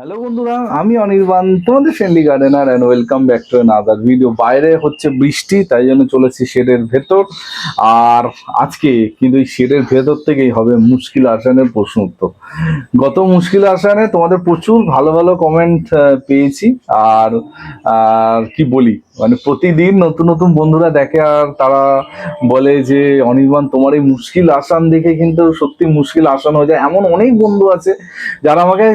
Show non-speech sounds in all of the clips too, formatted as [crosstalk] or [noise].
Hello বন্ধুরা, আমি অনির্বাণ, তোমাদের friendly gardener and welcome back to other video বাইরে হচ্ছে বৃষ্টি, তাই জন্য চলেছি শেডের ভেতর। আর আজকে কিন্তু এই শেডের ভেতর থেকেই হবে মুশকিল আসানের প্রশ্ন উত্তর। গত মুশকিল আসানে তোমাদের প্রচুর ভালো ভালো কমেন্ট পেয়েছি। আর আর কি বলি? মানে প্রতিদিন নতুন নতুন বন্ধুরা দেখে আর তারা বলে যে, অনির্বাণ, তোমার এই মুশকিল আসান দেখে কিন্তু সত্যি মুশকিল আসান হয়ে যায়। এমন অনেক বন্ধু আছে যারা আমাকে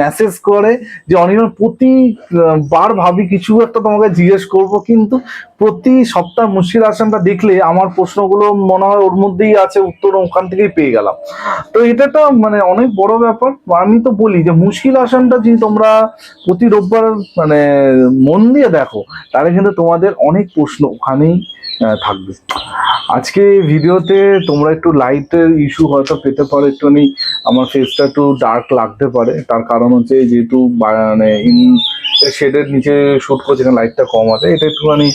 মেসেজ করে যে, অনির্বাণ প্রতিবার বার ভাবি কিছু একটা তোমাকে জিজ্ঞেস করব কিন্তু প্রতি সপ্তাহ মুশকিল আসানটা দেখলে আমার প্রশ্নগুলো মনে হয় ওর মধ্যেই আছে, উত্তর ওখান থেকেই পেয়ে গেলাম। তো এটা মানে অনেক বড় ব্যাপার। আমি তো বলি যে মুশকিল আসানটা যদি তোমরা প্রতি রোববার মানে মন দিয়ে দেখো, তাহলে কিন্তু তোমাদের অনেক প্রশ্ন ওখানেই থাকবে। আজকে ভিডিওতে তোমরা একটু লাইটের ইস্যু হয়তো পেতে পারো, একটুখানি আমার ফেসটা একটু ডার্ক লাগতে পারে। তার কারণ হচ্ছে যেহেতু মানে ইন শেডের নিচে শুট করছে লাইটটা কম আছে, এটা একটুখানি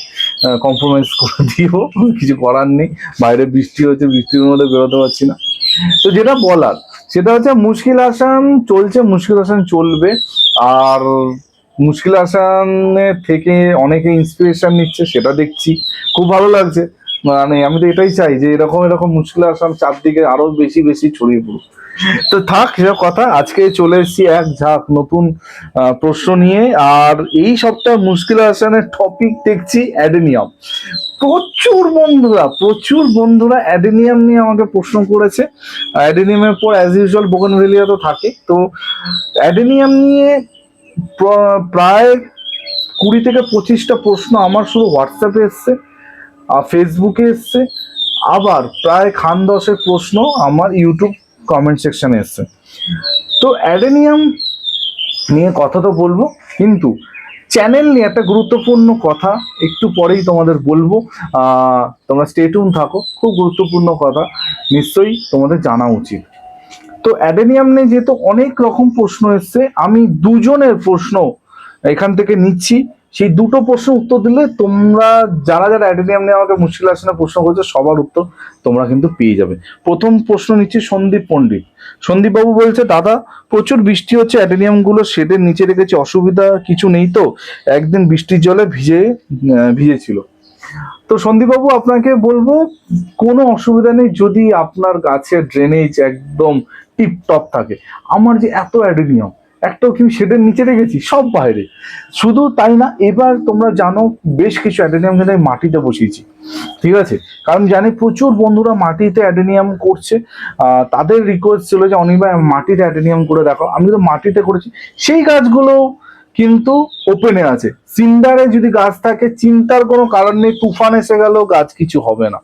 কম্প্রোমাইজ করে দিও, কিছু করার নেই। বাইরে বৃষ্টি হচ্ছে, বৃষ্টির মধ্যে বেরোতে পারছি না। তো যেটা বলার, সেটা হচ্ছে মুশকিল আসান চলছে, মুশকিল আসান চলবে। আর মুশকিল আসানের থেকে অনেকে ইন্সপিরেশন নিচ্ছে, সেটা দেখছি। খুব ভালো লাগছে। মানে আমি তো এটাই চাই যে এরকম এরকম মুশকিল আসান চারদিকে আরও বেশি বেশি ছড়িয়ে পড়ুক তো থাক, সেসব কথা। আজকে চলে এসেছি এক ঝাঁক নতুন প্রশ্ন নিয়ে। আর এই সপ্তাহ মুশকিল আসানের টপিক দেখছি অ্যাডেনিয়াম। প্রচুর বন্ধুরা প্রচুর বন্ধুরা অ্যাডেনিয়াম নিয়ে আমাকে প্রশ্ন করেছে। অ্যাডেনিয়ামের পর অ্যাজ ইউজুয়াল বোগনভেলিয়া তো থাকে। তো অ্যাডেনিয়াম নিয়ে প্রায় কুড়ি থেকে পঁচিশটা প্রশ্ন আমার শুধু হোয়াটসঅ্যাপে এসছে। ফেসবুকে এসছে। আবার প্রায় খান দশের প্রশ্ন আমার ইউটিউব কমেন্ট সেকশনে এসছে। তো অ্যাডেনিয়াম নিয়ে কথা তো বলব, কিন্তু চ্যানেল নিয়ে একটা গুরুত্বপূর্ণ কথা একটু পরেই তোমাদের বলব। তোমরা স্টেটুন থাকো, খুব গুরুত্বপূর্ণ কথা, নিশ্চয়ই তোমাদের জানা উচিত। তো অ্যাডেনিয়াম নিয়ে যেহেতু অনেক রকম প্রশ্ন এসছে, আমি দুজনের প্রশ্ন এখান থেকে নিচ্ছি। সেই দুটো প্রশ্ন উত্তর দিলে তোমরা, যারা যারা অ্যাডেনিয়াম নিয়ে আমাকে মুশকিল আসে না প্রশ্ন করছে, সবার উত্তর তোমরা কিন্তু পেয়ে যাবে। প্রথম প্রশ্ন নিচ্ছি সন্দীপ পণ্ডিত। সন্দীপ বাবু বলছে, দাদা, প্রচুর বৃষ্টি হচ্ছে অ্যাডেনিয়ামগুলো শেডের নিচে রেখেছি, অসুবিধা কিছু নেই তো? একদিন বৃষ্টির জলে ভিজে ভিজেছিল। তো সন্দীপবাবু, আপনাকে বলব, কোনো অসুবিধা নেই যদি আপনার গাছের ড্রেনেজ একদম টিপটপ থাকে। আমার যে এত অ্যাডেনিয়াম একটাও কিন্তু শেডের নিচে রেখেছি সব বাইরে। শুধু তাই না, এবার তোমরা জানো বেশ কিছু অ্যাডেনিয়াম কিন্তু আমি মাটিতে বসিয়েছি, ঠিক আছে? কারণ জানি প্রচুর বন্ধুরা মাটিতে অ্যাডেনিয়াম করছে তাদের রিকোয়েস্ট ছিল যে অনির্বাণ মাটিতে অ্যাডেনিয়াম করে দেখো। আমি তো মাটিতে করেছি, সেই গাছগুলো কিন্তু ওপেনে আছে। সিন্ডারে যদি গাছ থাকে, চিন্তার কোনো কারণ নেই, তুফান এসে গেল গাছ কিছু হবে না।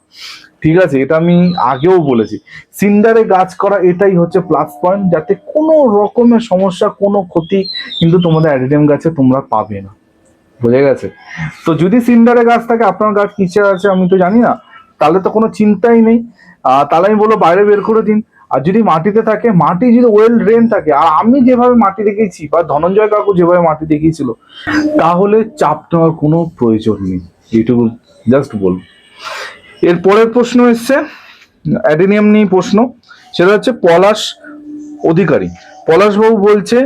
ঠিক আছে, এটা আমি আগেও বলেছি। সিন্ডারে গাছ করা এটাই হচ্ছে প্লাস পয়েন্ট যাতে কোনো রকমের সমস্যা, কোনো ক্ষতি কিন্তু তোমাদের অ্যাডিডিয়াম গাছে তোমরা পাবে না। বোঝা গেছে? তো যদি সিন্ডারে গাছ থাকে, আপনার গাছ কিসে আছে, আমি তো জানি না। তাহলে তো কোনো চিন্তাই নেই। তাহলে আমি বলব বাইরে বের করে দিন। আর যদি মাটিতে থাকে, মাটি যদি ওয়েল ড্রেন থাকে, আর আমি যেভাবে মাটি দেখেছি বা ধনঞ্জয় কাকু যেভাবে মাটি দেখিয়েছিল, তাহলে চাপ নেওয়ার কোনো প্রয়োজন নেই। এইটুকু জাস্ট বলব। এর পরের প্রশ্ন এসছে, অ্যাডেনিয়াম নিয়ে প্রশ্ন, সেটা হচ্ছে পলাশ অধিকারী। পলাশবাবু বলছে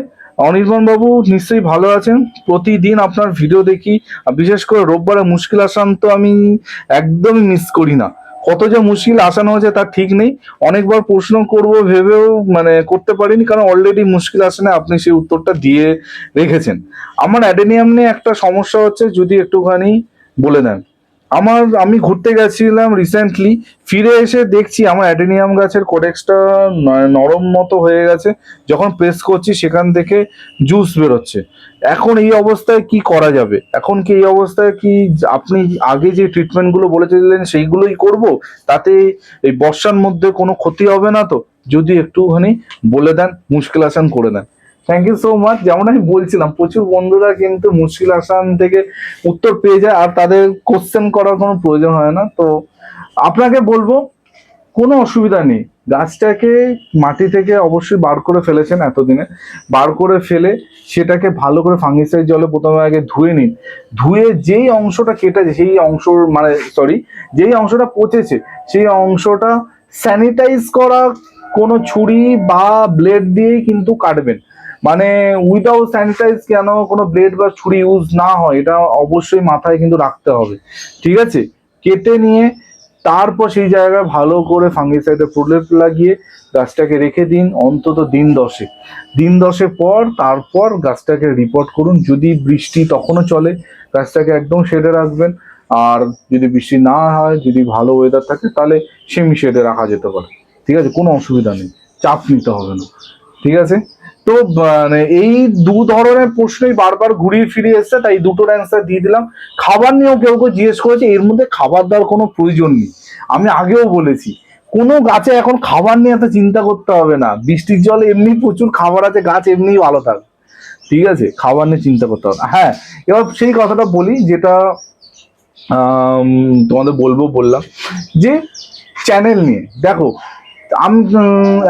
অনির্বাণ বাবু নিশ্চয়ই ভালো আছেন, প্রতিদিন আপনার ভিডিও দেখি বিশেষ করে রোববারে মুশকিল আসান তো আমি একদমই মিস করি না। কত যে মুশকিল আসানো হয়েছে তার ঠিক নেই, অনেকবার প্রশ্ন করব, ভেবেও মানে করতে পারিনি, কারণ অলরেডি মুশকিল আসানে আপনি সেই উত্তরটা দিয়ে রেখেছেন। আমার অ্যাডেনিয়াম নিয়ে একটা সমস্যা হচ্ছে, যদি একটুখানি বলে দেন। আমার, আমি ঘুরতে গেছিলাম রিসেন্টলি ফিরে এসে দেখছি আমার অ্যাডেনিয়াম গাছের কোডেক্সটা নরম মতো হয়ে গেছে। যখন প্রেস করছি, সেখান থেকে জুস বেরোচ্ছে। এখন এই অবস্থায় কি করা যাবে? এখন কি এই অবস্থায় কি আপনি আগে যে ট্রিটমেন্টগুলো বলেছিলেন, সেইগুলোই করব? তাতে এই বর্ষার মধ্যে কোনো ক্ষতি হবে না তো? যদি একটুখানি বলে দেন, মুশকিল আসান করে দেন। থ্যাংক ইউ সো মাচ যেমন আমি বলছিলাম, প্রচুর বন্ধুরা কিন্তু মুশকিল আসান থেকে উত্তর পেয়ে যায় আর তাদের কোশ্চেন করার কোনো প্রয়োজন হয় না। তো আপনাকে বলব, কোনো অসুবিধা নেই। গাছটাকে মাটি থেকে অবশ্যই বার করে ফেলেছেন এতদিনে। বার করে ফেলে সেটাকে ভালো করে ফাঙ্গিসাইড জলে প্রথমে আগে ধুয়ে নিন। ধুয়ে যেই অংশটা কেটেছে, সেই অংশ মানে সরি যেই অংশটা পচেছে, সেই অংশটা স্যানিটাইজ করা কোনো ছুরি বা ব্লেড দিয়েই কিন্তু কাটবেন। মানে উইদাউট স্যানিটাইজ কেন কোনো ব্লেড বা ছুরি ইউজ না হয়? এটা অবশ্যই মাথায় কিন্তু রাখতে হবে। ঠিক আছে? কেটে নিয়ে তারপর সেই জায়গায় ভালো করে ফাঙ্গিসাইডের প্রলেপ লাগিয়ে গাছটাকে রেখে দিন, অন্তত দিন দশে দিন দশে পর তারপর গাছটাকে রিপোর্ট করুন। যদি বৃষ্টি তখনও চলে, গাছটাকে একদম শেডে রাখবেন। আর যদি বৃষ্টি না হয়, যদি ভালো ওয়েদার থাকে, তাহলে সেমি শেডে রাখা যেতে পারে। ঠিক আছে? কোনো অসুবিধা নেই। চাপ নিতে হবে না। ঠিক আছে? তো মানে এই দু ধরনের প্রশ্নই বারবার ঘুরিয়ে ফিরিয়ে এসছে, তাই দুটোর অ্যান্সার দিয়ে দিলাম। খাবার নিয়েও কেউ কেউ জিজ্ঞেস করেছে, এর মধ্যে খাবার দেওয়ার কোনো প্রয়োজন নেই। আমি আগেও বলেছি, কোনো গাছে এখন খাবার নিয়ে এত চিন্তা করতে হবে না। বৃষ্টির জল এমনি প্রচুর, খাবার আছে, গাছ এমনিই ভালো থাকবে ঠিক আছে, খাবার নিয়ে চিন্তা করতে হবে হ্যাঁ এবার সেই কথাটা বলি, যেটা তোমাদের বলব বললাম, যে চ্যানেল নিয়ে। দেখো আমি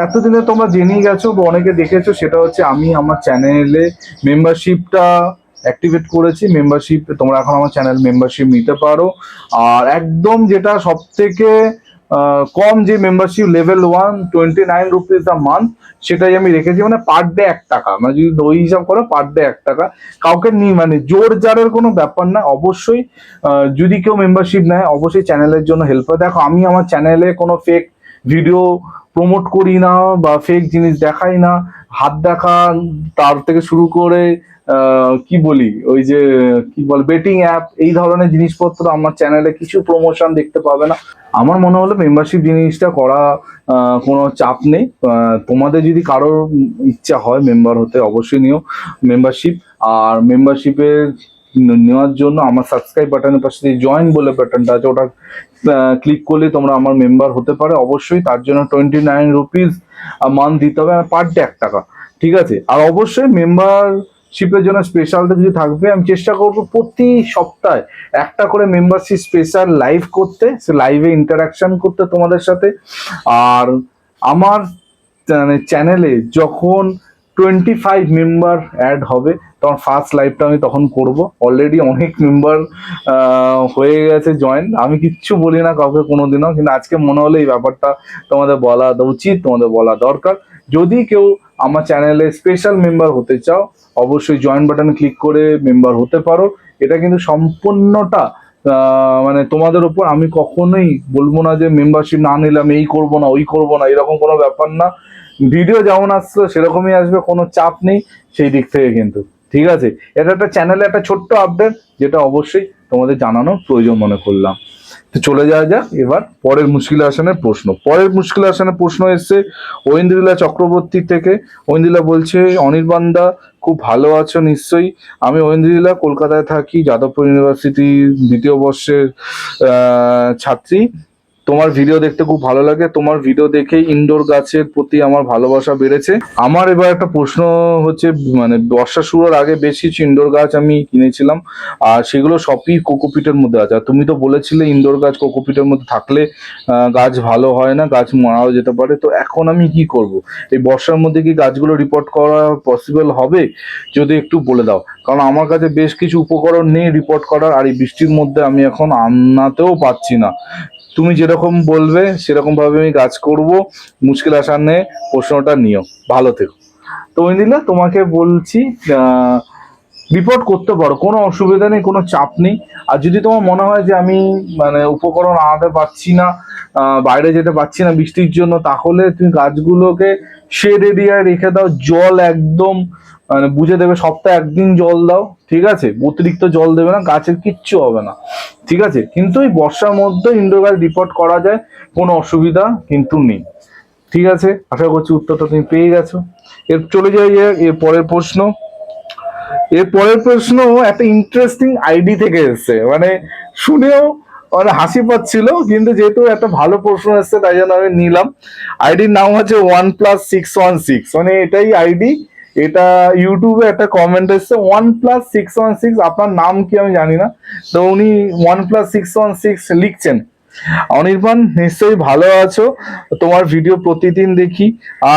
এতদিনে তোমরা জেনেই গেছো বা অনেকে দেখেছ, সেটা হচ্ছে আমি আমার চ্যানেলে মেম্বারশিপটা অ্যাক্টিভেট করেছি। মেম্বারশিপ তোমরা এখন আমার চ্যানেল মেম্বারশিপ নিতে পারো। আর একদম যেটা সব থেকে কম যে membership level one twenty nine rupees the month সেটাই আমি রেখেছি। মানে পার ডে এক টাকা। মানে যদি ওই হিসাব করো পার ডে এক টাকা। কাউকে নি মানে জোর জারের কোনো ব্যাপার না। অবশ্যই যদি কেউ মেম্বারশিপ নেয়, অবশ্যই চ্যানেলের জন্য হেল্প হয়। দেখো, আমি আমার চ্যানেলে কোনো ফেক ভিডিও প্রমোট করি না বা ফেক জিনিস দেখাই না। হাত দেখা তার থেকে শুরু করে কি বলি? ওই যে, কি বল বেটিং অ্যাপ এই ধরনের জিনিসপত্র আমার চ্যানেলে কিছু প্রমোশন দেখতে পাবে না। আমার মনে হলো মেম্বারশিপ জিনিসটা করা কোনো চাপ নেই। তোমাদের যদি কারোর ইচ্ছা হয় মেম্বার হতে, অবশ্যই নিও মেম্বারশিপ আর মেম্বারশিপের নেওয়ার জন্য আমার সাবস্ক্রাইব বাটনের পাশে জয়েন বলে বাটনটা আছে, ওটা ক্লিক করলে তোমরা আমার মেম্বার হতে পারে। অবশ্যই তার জন্য টোয়েন্টি নাইন রুপিস মান্থ দিতে হবে পার ডে এক টাকা। ঠিক আছে? আর অবশ্যই মেম্বারশিপের জন্য স্পেশালটা যদি থাকবে, আমি চেষ্টা করব প্রতি সপ্তাহে একটা করে মেম্বারশিপ স্পেশাল লাইভ করতে, সে লাইভে ইন্টারাকশন করতে তোমাদের সাথে। আর আমার চ্যানেলে যখন টোয়েন্টি ফাইভ মেম্বার অ্যাড হবে। তখন ফার্স্ট লাইভটা আমি তখন করব। অলরেডি অনেক মেম্বার হয়ে গেছে জয়েন আমি কিচ্ছু বলি না কাউকে কোনোদিনও, কিন্তু আজকে মনে হলো এই ব্যাপারটা তোমাদের বলা উচিত, তোমাদের বলা দরকার। যদি কেউ আমার চ্যানেলে স্পেশাল মেম্বার হতে চাও, অবশ্যই জয়েন বাটন ক্লিক করে মেম্বার হতে পারো। এটা কিন্তু সম্পূর্ণটা মানে তোমাদের উপর আমি কখনোই বলব না যে মেম্বারশিপ না নিলাম এই করব না, ওই করব না, এরকম কোনো ব্যাপার না। ভিডিও যেমন আসছে, সেরকমই আসবে, কোনো চাপ নেই সেই দিক থেকে কিন্তু। ঠিক আছে? এটা একটা চ্যানেলে একটা ছোট্ট আপডেট যেটা অবশ্যই তোমাদের জানানো প্রয়োজন মনে করলাম। তো চলে যাওয়া যাক এবার পরের মুশকিল আসনের প্রশ্ন। পরের মুশকিল আসনের প্রশ্ন এসছে, ঐন্দ্রিলা চক্রবর্তী থেকে। ঐন্দ্রিলা বলছে অনির্বাণদা খুব ভালো আছো নিশ্চয়ই। আমি ঐন্দ্রিলা, কলকাতায় থাকি, যাদবপুর ইউনিভার্সিটি দ্বিতীয় বর্ষের ছাত্রী। তোমার ভিডিও দেখতে খুব ভালো লাগে। তোমার ভিডিও দেখে ইনডোর গাছের প্রতি আমার ভালোবাসা বেড়েছে। আমার এবার একটা প্রশ্ন হচ্ছে মানে বর্ষা শুরুর আগে বেশ কিছু ইনডোর গাছ আমি কিনেছিলাম। আর সেগুলো সবই কোকোপিটের মধ্যে আছে। আর তুমি তো বলেছিলে ইনডোর গাছ কোকোপিটের মধ্যে থাকলে গাছ ভালো হয় না, গাছ মারাও যেতে পারে। তো এখন আমি কি করব? এই বর্ষার মধ্যে কি গাছগুলো রিপোর্ট করা পসিবল হবে? যদি একটু বলে দাও। কারণ আমার কাছে বেশ কিছু উপকরণ নেই রিপোর্ট করার, আর এই বৃষ্টির মধ্যে আমি এখন আনাতেও পাচ্ছি না। তুমি যেরকম বলবে, সেরকমভাবে আমি কাজ করব। মুশকিল আসার নিয়ে প্রশ্নটা নিও। ভালো থেকো। তো ইন্দিলা তোমাকে বলছি রিপোর্ট করতে পারো। কোনো অসুবিধা নেই, কোনো চাপ নেই। আর যদি তোমার মনে হয় যে আমি মানে উপকরণ আনাতে পারছি না বাইরে যেতে পারছি না বৃষ্টির জন্য, তাহলে তুমি গাছগুলোকে শেড এরিয়ায় রেখে দাও। জল একদম মানে বুঝে দেবে সপ্তাহে একদিন জল দাও, ঠিক আছে? অতিরিক্ত জল দেবে না, গাছের কিচ্ছু হবে না, ঠিক আছে? কিন্তু এই বর্ষার মধ্যে ইনডোর গাছ রিপোর্ট করা যায়, কোনো অসুবিধা কিন্তু নেই, ঠিক আছে? আশা করছি উত্তরটা তুমি পেয়ে গেছো। এর চলে যাই এর পরের প্রশ্ন। এর পরের প্রশ্ন একটা ইন্টারেস্টিং আইডি থেকে এসেছে মানে শুনেও মানে হাসি পাচ্ছিল, কিন্তু যেহেতু একটা ভালো প্রশ্ন এসেছে, তাই জন্য আমি নিলাম। আইডির নাম হচ্ছে one plus six one six মানে এটাই আইডি এটা ইউটিউবে একটা কমেন্ট এসছে one plus six one six আপনার নাম কি আমি জানি না, তো উনি one plus six one six লিখছেন। অনির্বাণ, নিশ্চয়ই ভালো আছো, তোমার ভিডিও প্রতিদিন দেখি,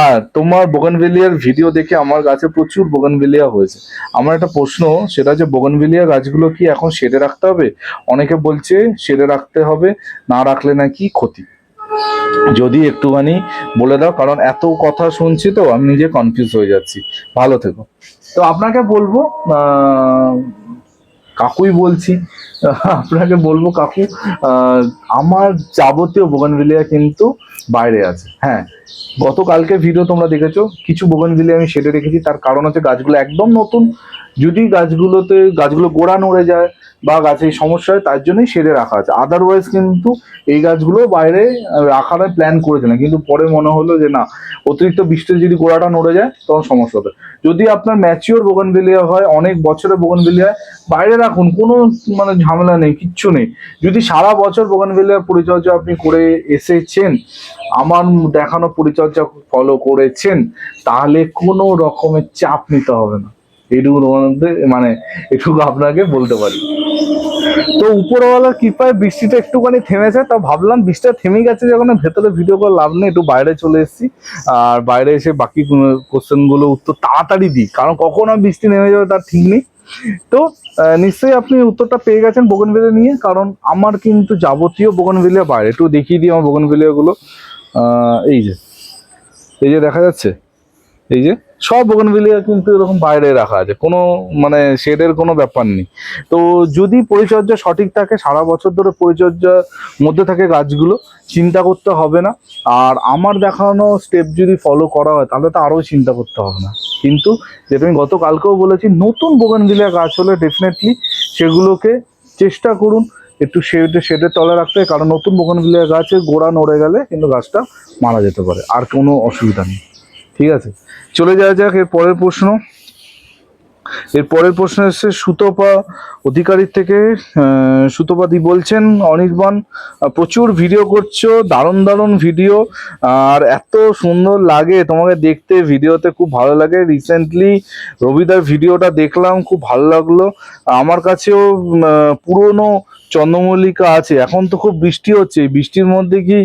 আর তোমার বোগানভেলিয়ার ভিডিও দেখে আমার গাছে প্রচুর বোগানভেলিয়া হয়েছে। আমার একটা প্রশ্ন, সেটা যে বোগানভেলিয়া গাছগুলো কি এখন শেডে রাখতে হবে? অনেকে বলছে শেডে রাখতে হবে, না রাখলে নাকি ক্ষতি। যদি একটুখানি বলে দাও, কারণ এত কথা শুনছি তো, আমি নিজে কনফিউজ হয়ে যাচ্ছি। ভালো থেকো। তো আপনাকে বলব কাকুই বলছি, আপনাকে বলব কাকু আমার যাবতীয় বোগানভিলিয়া কিন্তু বাইরে আছে। হ্যাঁ গতকালকে ভিডিও তোমরা দেখেছ, কিছু বোগানভিলিয়া আমি সেটে রেখেছি, তার কারণ হচ্ছে গাছগুলো একদম নতুন। যদি গাছগুলোতে, গাছগুলো গোড়া নড়ে যায় বা গাছের সমস্যা হয়, তার জন্যই শেডে রাখা আছে। আদারওয়াইজ কিন্তু এই গাছগুলো বাইরে রাখার প্ল্যান করেছিলাম, কিন্তু পরে মনে হলো যে না, অতিরিক্ত বৃষ্টিতে যদি গোড়াটা নড়ে যায়, তখন সমস্যা হবে। যদি আপনার ম্যাচিওর বোগানভিলিয়া হয়, অনেক বছরের বোগানভিলিয়া বাইরে রাখুন, কোনো মানে ঝামেলা নেই, কিচ্ছু নেই। যদি সারা বছর বোগানভিলিয়ার পরিচর্যা আপনি করে এসেছেন, আমার দেখানো পরিচর্যা ফলো করেছেন, তাহলে কোনো রকমের চাপ নিতে হবে না। এইটুকুর মধ্যে মানে এটুকু আপনাকে বলতে পারি। তো উপরওয়ালার কৃপায় বৃষ্টিটা একটুখানি থেমেছে তা ভাবলাম বৃষ্টিটা থেমে গেছে যখন ভেতরে ভিডিও করে লাভ নেই, একটু বাইরে চলে এসেছি। আর বাইরে এসে বাকি কোশ্চেনগুলো উত্তর তাড়াতাড়ি দিই, কারণ কখন আর বৃষ্টি নেমে যাবে তার ঠিক নেই। তো নিশ্চয়ই আপনি উত্তরটা পেয়ে গেছেন বোগনভেলিয়া নিয়ে, কারণ আমার কিন্তু যাবতীয় বোগনভেলিয়া বাইরে। একটু দেখিয়ে দিই আমার বোগনভেলিয়া গুলো। এই যে এই যে দেখা যাচ্ছে। এই যে? সব বোগনভেলিয়া কিন্তু এরকম বাইরে রাখা আছে। কোনো মানে শেডের কোনো ব্যাপার নেই। তো যদি পরিচর্যা সঠিক থাকে, সারা বছর ধরে পরিচর্যার মধ্যে থাকে গাছগুলো, চিন্তা করতে হবে না। আর আমার দেখানো স্টেপ যদি ফলো করা হয়, তাহলে তো আরও চিন্তা করতে হবে না। কিন্তু যেটা আমি গতকালকেও বলেছি, নতুন বোগানভিলিয়া গাছ হলে ডেফিনেটলি সেগুলোকে চেষ্টা করুন, একটু শেডে শেডের তলে রাখতে কারণ নতুন বোগানভিলিয়া গাছের গোড়া নড়ে গেলে কিন্তু গাছটা মারা যেতে পারে। আর কোনো অসুবিধা নেই। ঠিক আছে? চলে যাওয়া যাক, এর পরের প্রশ্ন। এর পরের প্রশ্ন এসছে, সুতপা অধিকারীর থেকে সুতপাদি বলছেন, অনির্বাণ প্রচুর ভিডিও করছ, দারুণ দারুণ ভিডিও আর এত সুন্দর লাগে, তোমাকে দেখতে ভিডিওতে খুব ভালো লাগে। রিসেন্টলি রবিদার ভিডিওটা দেখলাম, খুব ভালো লাগল। আমার কাছেও পুরনো চন্দ্রমল্লিকা আছে, এখন তো খুব বৃষ্টি হচ্ছে বৃষ্টির মধ্যে কি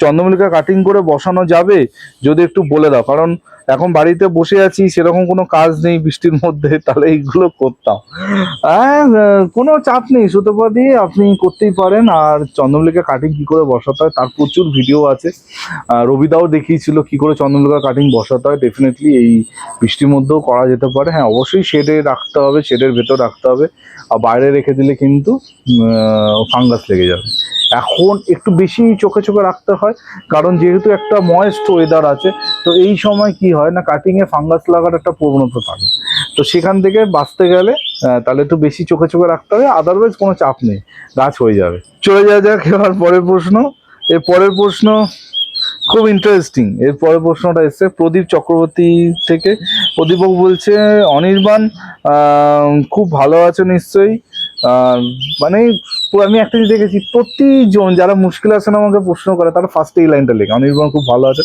চন্দ্রমল্লিকা কাটিং করে বসানো যাবে, যদি একটু বলে দাও। কারণ এখন বাড়িতে বসে আছি, সেরকম কোনো কাজ নেই বৃষ্টির মধ্যে, [laughs] তাহলে এইগুলো করতাম। হ্যাঁ কোনো চাপ নেই। সুতপা দিয়ে আপনি করতেই পারেন। আর চন্দ্রমল্লিকা কাটিং কি করে বসাতে হয়, তার প্রচুর ভিডিও আছে। রবিদাও দেখিয়েছিল কি করে চন্দ্রমল্লিকা কাটিং বসাতে হয়। ডেফিনেটলি এই বৃষ্টির মধ্যেও করা যেতে পারে। হ্যাঁ অবশ্যই শেডে রাখতে হবে শেডের ভেতর রাখতে হবে। আর বাইরে রেখে দিলে কিন্তু ফাঙ্গাস লেগে যাবে। এখন একটু বেশি চোখে চোখে রাখতে হয়, কারণ যেহেতু একটা ময়েস্ট ওয়েদার আছে, তো এই সময় কি হয় না কাটিংয়ে ফাঙ্গাস লাগার একটা প্রবণতা থাকে। তো সেখান থেকে বাঁচতে গেলে তাহলে একটু বেশি চোখে চোখে রাখতে হবে আদারওয়াইজ কোনো চাপ নেই, গাছ হয়ে যাবে। চলে যাওয়া যাক এবার পরের প্রশ্ন। এর পরের প্রশ্ন খুব ইন্টারেস্টিং এর পরের প্রশ্নটা এসছে, প্রদীপ চক্রবর্তী থেকে। প্রদীপবাবু বলছে, অনির্বাণ খুব ভালো আছো নিশ্চয়ই। মানে আমি একটা জিনিস দেখেছি, প্রতিজন যারা মুশকিল আসেন আমাকে প্রশ্ন করে, তারা ফার্স্ট এই লাইনটা লেখে। অনির্বাণ খুব ভালো আছে।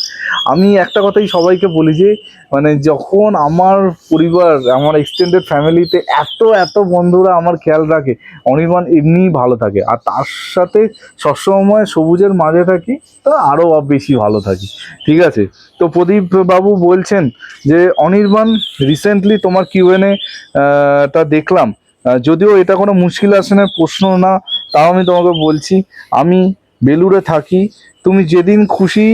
আমি একটা কথাই সবাইকে বলি যে মানে যখন আমার পরিবার, আমার এক্সটেন্ডেড ফ্যামিলিতে এত এত বন্ধুরা আমার খেয়াল রাখে অনির্বাণ এমনিই ভালো থাকে। আর তার সাথে সবসময় সবুজের মাঝে থাকি, তো আরও বেশি ভালো থাকি। ঠিক আছে? তো প্রদীপ বাবু বলছেন যে অনির্বাণ রিসেন্টলি তোমার কিউএনএ তা দেখলাম। যদিও এটা কোনো মুশকিল আসে না, প্রশ্ন না, তাও আমি তোমাকে বলছি, আমি বেলুড়ে থাকি। তুমি যেদিন খুশি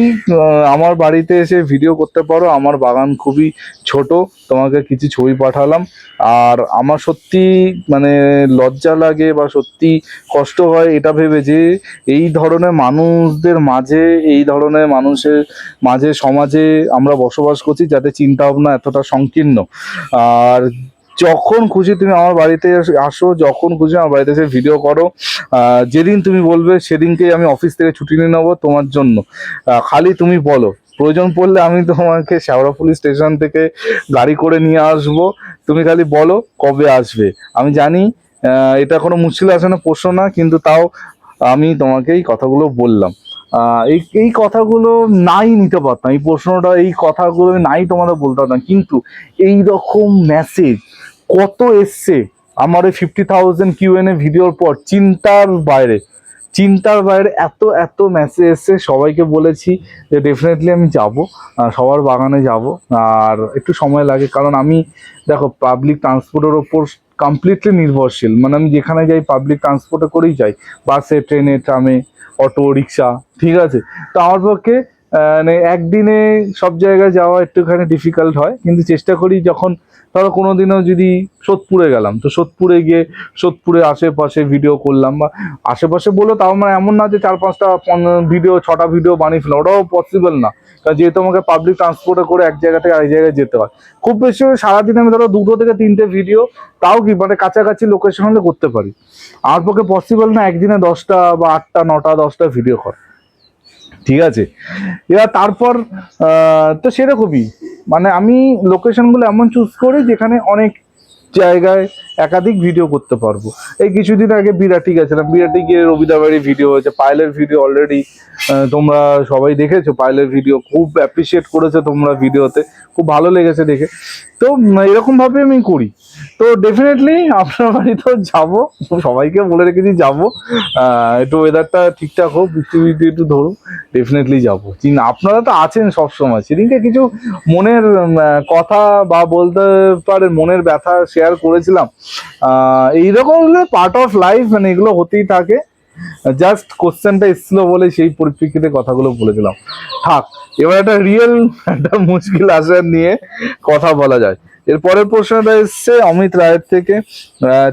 আমার বাড়িতে এসে ভিডিও করতে পারো। আমার বাগান খুবই ছোট, তোমাকে কিছু ছবি পাঠালাম। আর আমার সত্যি মানে লজ্জা লাগে বা সত্যি কষ্ট হয় এটা ভেবে যে, এই ধরনের মানুষদের মাঝে, এই ধরনের মানুষের মাঝে, সমাজে আমরা বসবাস করছি যাতে চিন্তা ভাবনা এতটা সংকীর্ণ। আর যখন খুশি তুমি আমার বাড়িতে আসো, যখন খুশি আমার বাড়িতে এসে ভিডিও করো। যেদিন তুমি বলবে সেদিনকেই আমি অফিস থেকে ছুটি নিয়ে নেব তোমার জন্য। খালি তুমি বলো। প্রয়োজন পড়লে আমি তোমাকে শেওড়া পুলিশ স্টেশন থেকে গাড়ি করে নিয়ে আসব। তুমি খালি বলো কবে আসবে। আমি জানি এটা কোনো মুশকিল আসে না, প্রশ্ন না, কিন্তু তাও আমি তোমাকে এই কথাগুলো বললাম। এই এই কথাগুলো নাই নিতে পারতাম। এই প্রশ্নটা, এই কথাগুলো নাই তোমাদের বলতে পারতাম। কিন্তু এই রকম মেসেজ কত এসছে? আমার এই ফিফটি থাউজেন্ড কিউ কিউএনএ ভিডিওর পর চিন্তার বাইরে। চিন্তার বাইরে এত এত মেসেজ এসছে, সবাইকে বলেছি যে ডেফিনেটলি আমি যাব সবার বাগানে যাব, আর একটু সময় লাগে, কারণ আমি, দেখো পাবলিক ট্রান্সপোর্টের ওপর কমপ্লিটলি নির্ভরশীল। মানে আমি যেখানে যাই পাবলিক ট্রান্সপোর্টে করেই যাই। বাসে, ট্রেনে, ট্রামে, অটো, রিক্সা, ঠিক আছে? তো আমার পক্ষে মানে একদিনে সব জায়গায় যাওয়া একটুখানি ডিফিকাল্ট হয়, কিন্তু চেষ্টা করি যখন ধরো কোনোদিনও যদি সোদপুরে গেলাম, তো সোদপুরে গিয়ে সোদপুরের আশেপাশে ভিডিও করলাম বা আশেপাশে বলে তাও মানে এমন না যে চার পাঁচটা ভিডিও ছটা ভিডিও বানিয়ে ফেলাম ওটাও পসিবল না। কারণ যেহেতু আমাকে পাবলিক ট্রান্সপোর্টে করে এক জায়গা থেকে আরেক জায়গায় যেতে হয়। খুব বেশি সারাদিন আমি ধরো দুটো থেকে তিনটে ভিডিও তাও কি মানে কাছাকাছি লোকেশন হলে করতে পারি। আমার পক্ষে পসিবল না একদিনে দশটা বা আটটা, নটা, দশটা ভিডিও কর। ঠিক আছে? এবার তারপর তো সেরকমই। মানে আমি লোকেশনগুলো এমন চুজ করি যেখানে অনেক জায়গায় একাধিক ভিডিও করতে পারব। এই কিছুদিন আগে বিরাটি গেছিলাম। বিরাটি গিয়ে রবিদা বাড়ি ভিডিও হয়েছে, পায়েলের ভিডিও অলরেডি তোমরা সবাই দেখেছ। পায়েলের ভিডিও খুব অ্যাপ্রিসিয়েট করেছে তোমরা ভিডিওতে খুব ভালো লেগেছে দেখে। তো এরকম ভাবে আমি করি। তো ডেফিনেটলি আপনার বাড়িতেও যাব। সবাইকে বলে রেখেছি যাব। একটু ওয়েদারটা ঠিকঠাক হোক, বৃষ্টি বৃষ্টি একটু ধরুন ডেফিনেটলি যাব। আপনারা তো আছেন সব সময় সেদিনকে কিছু মনের কথা বা বলতে পারেন মনের ব্যথা শেয়ার করেছিলাম। এইরকম পার্ট অফ লাইফ মানে এগুলো হতেই থাকে। জাস্ট কোশ্চেনটা এসেছিল বলে সেই পরিপ্রেক্ষিতে কথাগুলো বলেছিলাম। থাক, এবার একটা রিয়েল একটা মুশকিল আসার নিয়ে কথা বলা যায়। এর পরের প্রশ্নটা এসছে, অমিত রায়ের থেকে।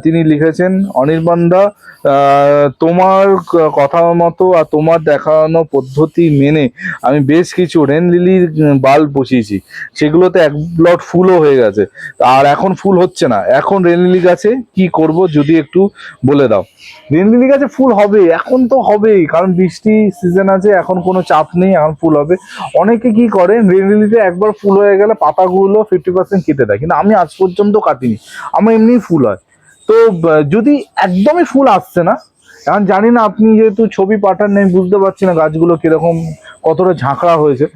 তিনি লিখেছেন, অনির্বাণদা তোমার কথা মতো আর তোমার দেখানো পদ্ধতি মেনে আমি বেশ কিছু রেন লিলির বাল্ব বসিয়েছি। সেগুলোতে এক ব্লট ফুলও হয়ে গেছে। আর এখন ফুল হচ্ছে না। এখন রেন লিলি গাছে কি করব যদি একটু বলে দাও। রেন লিলি গাছে ফুল হবে, এখন তো হবেই, কারণ বৃষ্টি সিজন আছে, এখন কোনো চাপ নেই, এখন ফুল হবে। অনেকে কি করে রেন লিলিতে একবার ফুল হয়ে গেলে পাতাগুলো ফিফটি পার্সেন্ট কেটে দেয়, কিন্তু আমি আজ পর্যন্ত কাটিনি, আমার এমনি ফুল হয়। তো যদি একদমই ফুল আসছে না এখন জানি না, আপনি যেহেতু ছবি পাঠান নেই বুঝতে পারছি না গাছগুলো কীরকম, কতটা ঝাঁকড়া হয়েছে।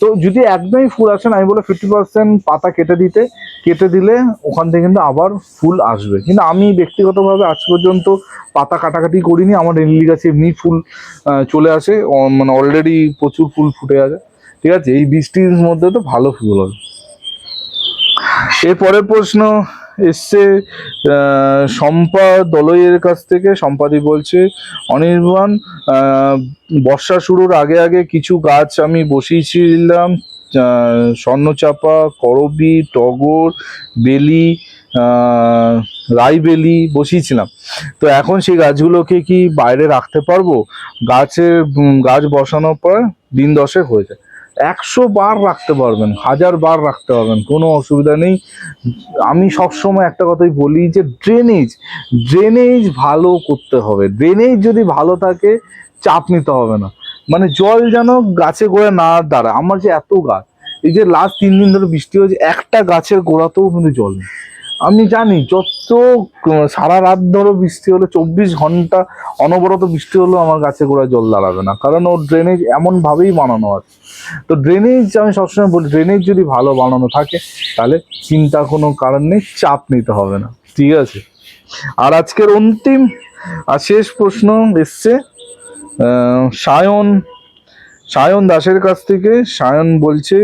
তো যদি একদমই ফুল আসেন আমি বলে ফিফটি পার্সেন্ট পাতা কেটে দিতে, কেটে দিলে ওখান থেকে কিন্তু আবার ফুল আসবে। কিন্তু আমি ব্যক্তিগতভাবে আজ পর্যন্ত পাতা কাটাকাটি করিনি, আমার রেনলি গাছে এমনি ফুল চলে আসে মানে অলরেডি প্রচুর ফুল ফুটে আছে। ঠিক আছে? এই বৃষ্টির মধ্যে তো ভালো ফুল হবে। এরপরের প্রশ্ন এসছে শম্পা দলইয়ের কাছ থেকে সম্পাদি বলছে, অনির্বাণ বর্ষা শুরুর আগে আগে কিছু গাছ আমি বসিয়েছিলাম স্বর্ণচাপা, করবি, টগর, বেলি রাইবেলি বসিয়েছিলাম। তো এখন সেই গাছগুলোকে কি বাইরে রাখতে পারব? গাছের গাছ বসানোর পর দিন দশেক হয়ে যায়। একশো বার রাখতে পারবেন, হাজার বার রাখতে পারবেন, কোনো অসুবিধা নেই। আমি সবসময় একটা কথাই বলি যে ড্রেনেজ ড্রেনেজ ভালো করতে হবে। ড্রেনেজ যদি ভালো থাকে, চাপ নিতে হবে না। মানে জল যেন গাছে গোড়ায় না দাঁড়ায়। আমার যে এত গাছ, এই যে লাস্ট তিন দিন ধরে বৃষ্টি হয়েছে, একটা গাছের গোড়াতেও কিন্তু জল নেই। আমি জানি, যত সারা রাত ধরে বৃষ্টি হলে, চব্বিশ ঘণ্টা অনবরত বৃষ্টি হলেও আমার গাছে গোড়ায় জল দাঁড়াবে না। কারণ ওর ড্রেনেজ এমনভাবেই বানানো আছে। তো ড্রেনেজ আমি সবসময় বলি ড্রেনেজ যদি ভালো বানানো থাকে, তাহলে চিন্তা কোনো কারণ নেই, চাপ নিতে হবে না। ঠিক আছে? আর আজকের অন্তিম আর শেষ প্রশ্ন এসছে সায়ন সায়ন দাসের কাছ থেকে। সায়ন বলছে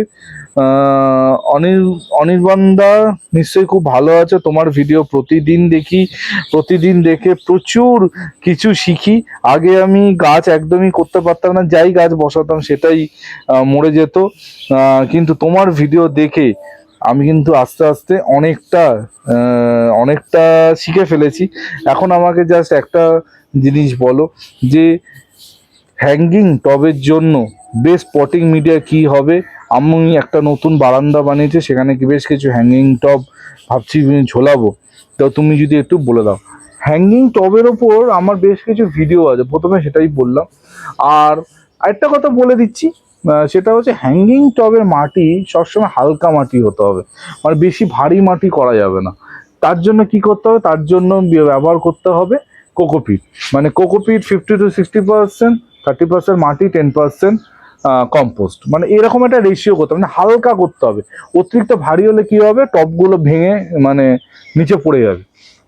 অনির্বাণদা নিশ্চয়ই খুব ভালো আছে। তোমার ভিডিও প্রতিদিন দেখি, প্রতিদিন দেখে প্রচুর কিছু শিখি। আগে আমি গাছ একদমই করতে পারতাম না, যাই গাছ বসাতাম সেটাই মরে যেত। কিন্তু তোমার ভিডিও দেখে আমি কিন্তু আস্তে আস্তে অনেকটা অনেকটা শিখে ফেলেছি। এখন আমাকে জাস্ট একটা জিনিস বলো, যে হ্যাঙ্গিং টবের জন্য বেস্ট পটিং মিডিয়া কি হবে? আমি একটা নতুন বারান্দা বানিয়েছি, সেখানে কি বেশ কিছু হ্যাঙ্গিং টব ভাবছি ঝোলাবো। তো তুমি যদি একটু বলে দাও। হ্যাঙ্গিং টবের ওপর আমার বেশ কিছু ভিডিও আছে, প্রথমে সেটাই বললাম। আর আরেকটা কথা বলে দিচ্ছি সেটা হচ্ছে হ্যাঙ্গিং টবের মাটি সবসময় হালকা মাটি হতে হবে। মানে বেশি ভারী মাটি করা যাবে না। তার জন্য কি করতে হবে? তার জন্য ব্যবহার করতে হবে কোকোপিট মানে cocopeat fifty two sixty percent thirty percent মাটি টেন পার্সেন্ট কম্পোস্ট মানে এরকম একটা রেশিও করতে হবে মানে হালকা করতে হবে। অতিরিক্ত ভারী হলে কি হবে? টপগুলো ভেঙে মানে নিচে পড়ে যাবে।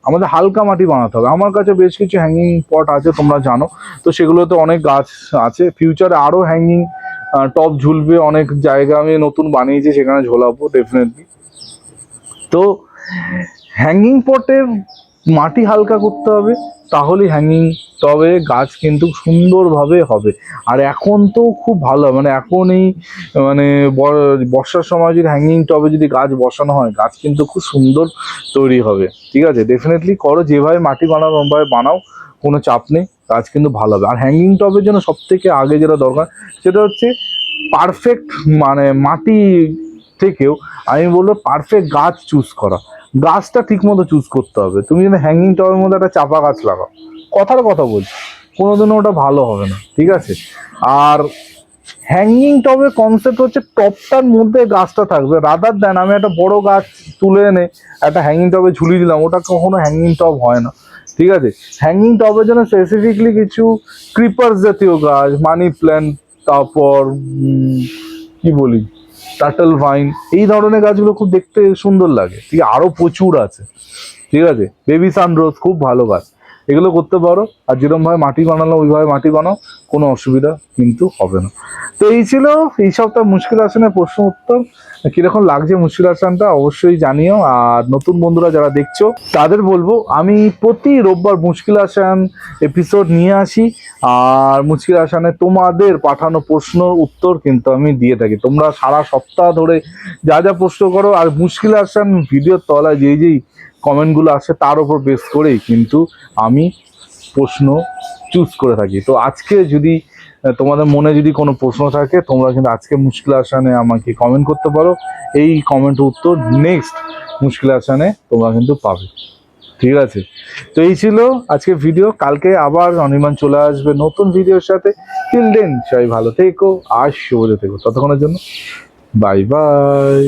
আমাদের হালকা মাটি বানাতে হবে। আমার কাছে বেশ কিছু হ্যাঙ্গিং পট আছে, তোমরা জানো। তো সেগুলোতে অনেক গাছ আছে। ফিউচারে আরও হ্যাঙ্গিং টপ ঝুলবে। অনেক জায়গা আমি নতুন বানিয়েছি, সেখানে ঝোলাবো ডেফিনেটলি তো হ্যাঙ্গিং পটের মাটি হালকা করতে হবে। তাহলেই হ্যাঙ্গিং টবে গাছ কিন্তু সুন্দরভাবে হবে। আর এখন তো খুব ভালো মানে এখন এই মানে বর্ষার সময় যদি হ্যাঙ্গিং টবে যদি গাছ বসানো হয়, গাছ কিন্তু খুব সুন্দর তৈরি হবে। ঠিক আছে? ডেফিনেটলি করো, যেভাবে মাটি বানাও, ওভাবে বানাও, কোনো চাপ নেই, গাছ কিন্তু ভালো হবে। আর হ্যাঙ্গিং টবের জন্য সব থেকে আগে যেটা দরকার, সেটা হচ্ছে পারফেক্ট মানে মাটি থেকেও আমি বলব পারফেক্ট গাছ চুজ করা। গাছটা ঠিক মতো চুজ করতে হবে। তুমি যদি হ্যাঙ্গিং টবের মধ্যে একটা চাপা গাছ লাগাও, কথার কথা বলছি, কোনোদিনও ওটা ভালো হবে না, ঠিক আছে? আর হ্যাঙ্গিং টবের কনসেপ্ট হচ্ছে টপটার মধ্যে গাছটা থাকবে। রাদার দেন আমি একটা বড় গাছ তুলে এনে একটা হ্যাঙ্গিং টবে ঝুলিয়ে দিলাম, ওটা কখনো হ্যাঙ্গিং টব হয় না, ঠিক আছে? হ্যাঙ্গিং টবের জন্য স্পেসিফিকলি কিছু ক্রিপার্স জাতীয় গাছ মানি প্ল্যান্ট তারপর কি বলি? টাটল ভাইন এই ধরনের গাছগুলো খুব দেখতে সুন্দর লাগে। ঠিক আরও প্রচুর আছে। ঠিক আছে? বেবি সানরোজ খুব ভালো গাছ। এগুলো করতে পারো। আর যেরকমভাবে মাটি বানালো, ওইভাবে মাটি বানাও, কোনো অসুবিধা কিন্তু হবে না। তো এই ছিল, এই সপ্তাহ মুশকিল আসনের প্রশ্ন উত্তর। কীরকম লাগছে মুশকিল আসানটা অবশ্যই জানিও। আর নতুন বন্ধুরা যারা দেখছ, তাদের বলব, আমি প্রতি রোববার মুশকিল আসান এপিসোড নিয়ে আসি। আর মুশকিল আসানে তোমাদের পাঠানো প্রশ্ন উত্তর কিন্তু আমি দিয়ে থাকি। তোমরা সারা সপ্তাহ ধরে যা যা প্রশ্ন করো, আর মুশকিল আসান ভিডিওর তলায় যেই যেই কমেন্টগুলো আসে, তার উপর বেস করেই কিন্তু আমি প্রশ্ন চুজ করে থাকি। তো আজকে যদি তোমাদের মনে যদি কোনো প্রশ্ন থাকে, তোমরা কিন্তু আজকে মুশকিল আসানে আমাকে কমেন্ট করতে পারো। এই কমেন্ট উত্তর নেক্সট মুশকিল আসানে তোমরা কিন্তু পাবে। ঠিক আছে? তো এই ছিল আজকে ভিডিও কালকে আবার অনির্বাণ চলে আসবে নতুন ভিডিওর সাথে। টিল দেন সবাই ভালো থেকো আর শুভ থেকো ততক্ষণের জন্য বাই বাই